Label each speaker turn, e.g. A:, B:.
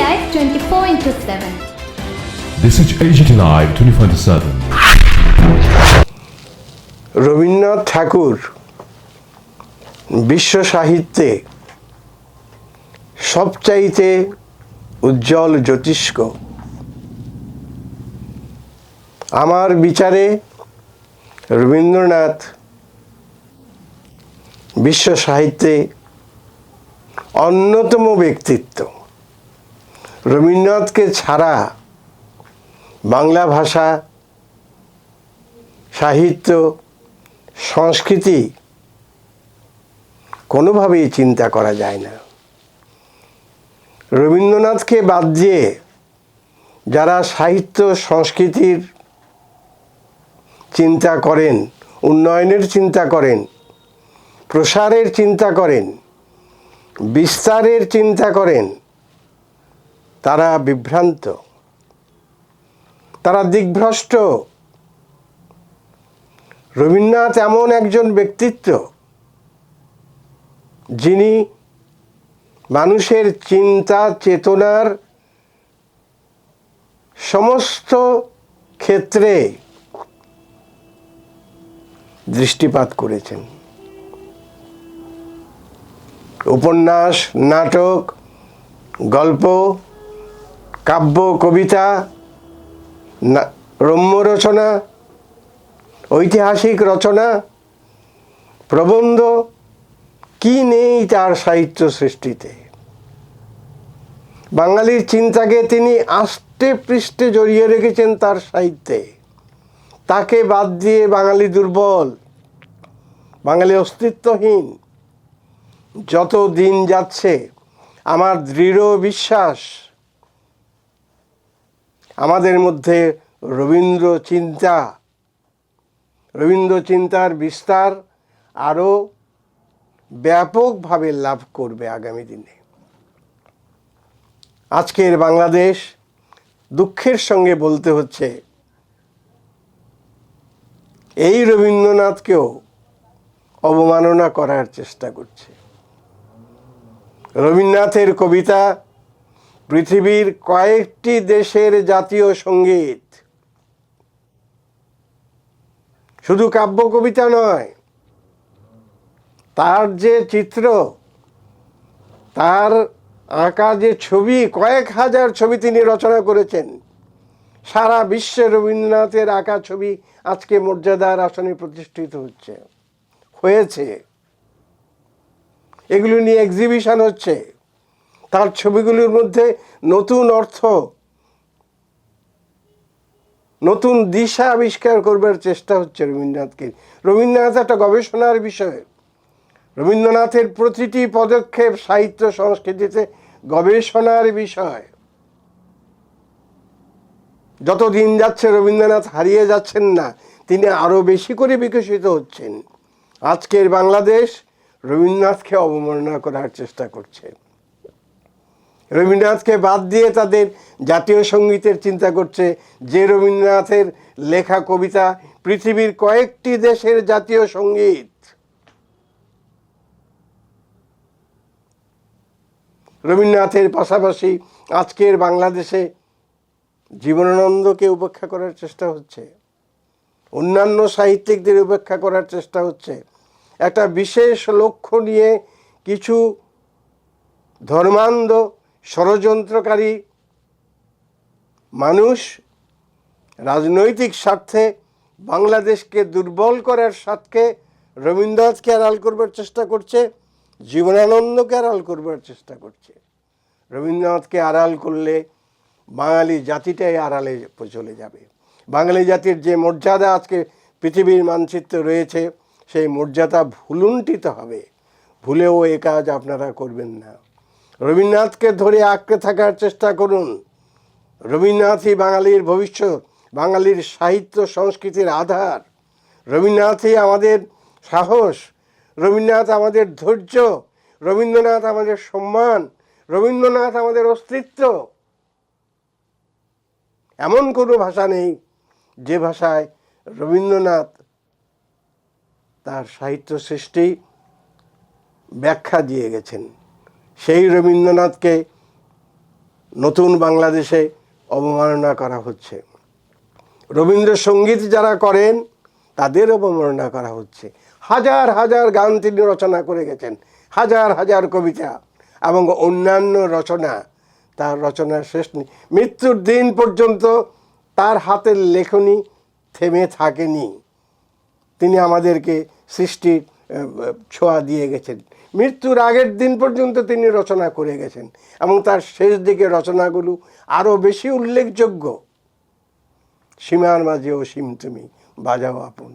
A: Live 24 into 7.
B: This is AGT Live 24/7.
C: Rabindranath Tagore বিশ্ব সাহিত্যে সবচাইতে উজ্জ্বল জ্যোতিষ্ক আমার বিচারে রবীন্দ্রনাথ বিশ্ব সাহিত্যে অন্যতম ব্যক্তিত্ব রবীন্দ্রনাথকে ছাড়া বাংলা ভাষা, সাহিত্য, সংস্কৃতি কোনোভাবেই চিন্তা করা যায় না। রবীন্দ্রনাথকে বাদ দিয়ে যারা সাহিত্য, সংস্কৃতির চিন্তা করেন, উন্নয়নের চিন্তা করেন, প্রসারের চিন্তা করেন, বিস্তারের চিন্তা করেন তারা বিভ্রান্ত। তারা দিগ্ভ্রষ্ট। রবীন্দ্রনাথ এমন একজন ব্যক্তিত্ব, যিনি মানুষের চিন্তা, চেতনার সমস্ত ক্ষেত্রে দৃষ্টিপাত করেছেন। উপন্যাস, নাটক, গল্প কাব্য, কবিতা রম্য রচনা ঐতিহাসিক রচনা, প্রবন্ধ, কি নেই তার সাহিত্য সৃষ্টিতে? বাঙালির চিন্তাকে তিনি আষ্টে পৃষ্ঠে জড়িয়ে রেখেছেন তার সাহিত্যে। তাকে বাদ দিয়ে বাঙালি দুর্বল, বাঙালি অস্তিত্বহীন যত দিন যাচ্ছে আমার দৃঢ় বিশ্বাস আমাদের মধ্যে রবীন্দ্র চিন্তা, রবীন্দ্র চিন্তার বিস্তার আরও ব্যাপকভাবে লাভ করবে আগামী দিনে। আজকের বাংলাদেশ দুঃখের সঙ্গে বলতে হচ্ছে, এই রবীন্দ্রনাথকেও অবমাননা করার চেষ্টা করছে। রবীন্দ্রনাথের কবিতা পৃথিবীর কয়েকটি দেশের জাতীয় সংগীত। শুধু কাব্য কবিতা নয়, তার যে চিত্র, তার আঁকা যে ছবি, কয়েক হাজার ছবি তিনি রচনা করেছেন। সারা বিশ্বে রবীন্দ্রনাথের আঁকা ছবি আজকে মর্যাদার আসনে প্রতিষ্ঠিত হচ্ছে, হয়েছে। এগুলো নিয়ে এক্সিবিশন হচ্ছে। তার ছবিগুলির মধ্যে নতুন অর্থ, নতুন দিশা আবিষ্কার করবার চেষ্টা হচ্ছে রবীন্দ্রনাথকে। রবীন্দ্রনাথ একটা গবেষণার বিষয়। রবীন্দ্রনাথের প্রতিটি পদক্ষেপ সাহিত্য সংস্কৃতিতে গবেষণার বিষয়। যত দিন যাচ্ছে রবীন্দ্রনাথ হারিয়ে যাচ্ছেন না, তিনি আরও বেশি করে বিকশিত হচ্ছেন। আজকের বাংলাদেশ রবীন্দ্রনাথকে অবমাননা করার চেষ্টা করছে। রবীন্দ্রনাথকে বাদ দিয়ে তাদের জাতীয় সঙ্গীতের চিন্তা করছে যে রবীন্দ্রনাথের লেখা কবিতা পৃথিবীর কয়েকটি দেশের জাতীয় সংগীত। রবীন্দ্রনাথের পাশাপাশি আজকের বাংলাদেশে জীবনানন্দকে উপেক্ষা করার চেষ্টা হচ্ছে। অন্যান্য সাহিত্যিকদের উপেক্ষা করার চেষ্টা হচ্ছে। একটা বিশেষ লক্ষ্য নিয়ে কিছু ধর্মান্ধ ষড়যন্ত্রকারী মানুষ রাজনৈতিক স্বার্থে বাংলাদেশকে দুর্বল করার স্বার্থে রবীন্দ্রনাথকে আড়াল করবার চেষ্টা করছে, জীবনানন্দকে আড়াল করবার চেষ্টা করছে। রবীন্দ্রনাথকে আড়াল করলে বাঙালি জাতিটাই আড়ালে চলে যাবে। বাঙালি জাতির যে মর্যাদা আজকে পৃথিবীর মানচিত্রে রয়েছে, সেই মর্যাদা ভুলুণ্ঠিত হবে। ভুলেও এ কাজ আপনারা করবেন না। রবীন্দ্রনাথকে ধরে আঁকড়ে থাকার চেষ্টা করুন। রবীন্দ্রনাথই বাঙালির ভবিষ্যৎ, বাঙালির সাহিত্য সংস্কৃতির আধার। রবীন্দ্রনাথই আমাদের সাহস, রবীন্দ্রনাথ আমাদের ধৈর্য, রবীন্দ্রনাথ আমাদের সম্মান, রবীন্দ্রনাথ আমাদের অস্তিত্ব। এমন কোনো ভাষা নেই যে ভাষায় রবীন্দ্রনাথ তার সাহিত্য সৃষ্টি ব্যাখ্যা দিয়ে গেছেন। সেই রবীন্দ্রনাথকে নতুন বাংলাদেশে অবমাননা করা হচ্ছে। রবীন্দ্রসঙ্গীত যারা করেন, তাদের অবমাননা করা হচ্ছে। হাজার হাজার গান তিনি রচনা করে গেছেন, হাজার হাজার কবিতা এবং অন্যান্য রচনা তার রচনার শেষ নেই। মৃত্যুর দিন পর্যন্ত তার হাতের লেখনী থেমে থাকেনি। তিনি আমাদেরকে সৃষ্টির ছোঁয়া দিয়ে গেছেন। মৃত্যুর আগের দিন পর্যন্ত তিনি রচনা করে গেছেন এবং তার শেষ দিকে রচনাগুলো আরও বেশি উল্লেখযোগ্য। সীমার মাঝে অসীম তুমি বাজাও আপন